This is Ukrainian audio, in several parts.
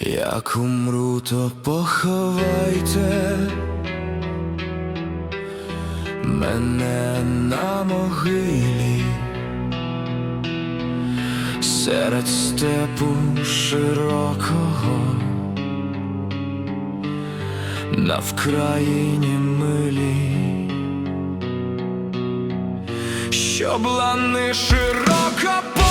Як умру, то поховайте мене на могилі. Серед степу широкого, на вкраїні милі, щоб лани широко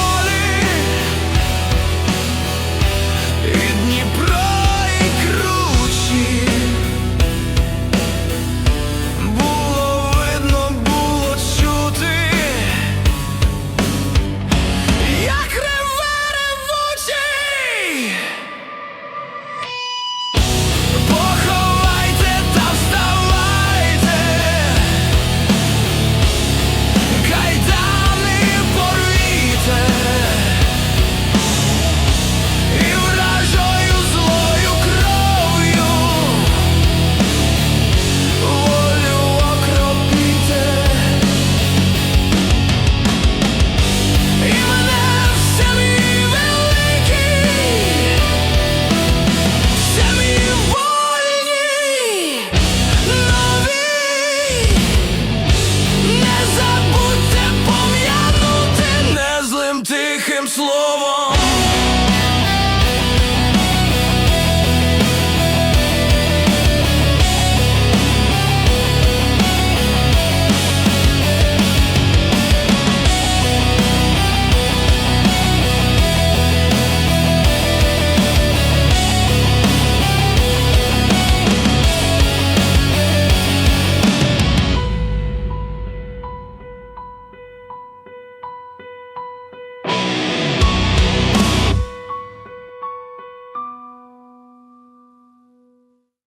словом.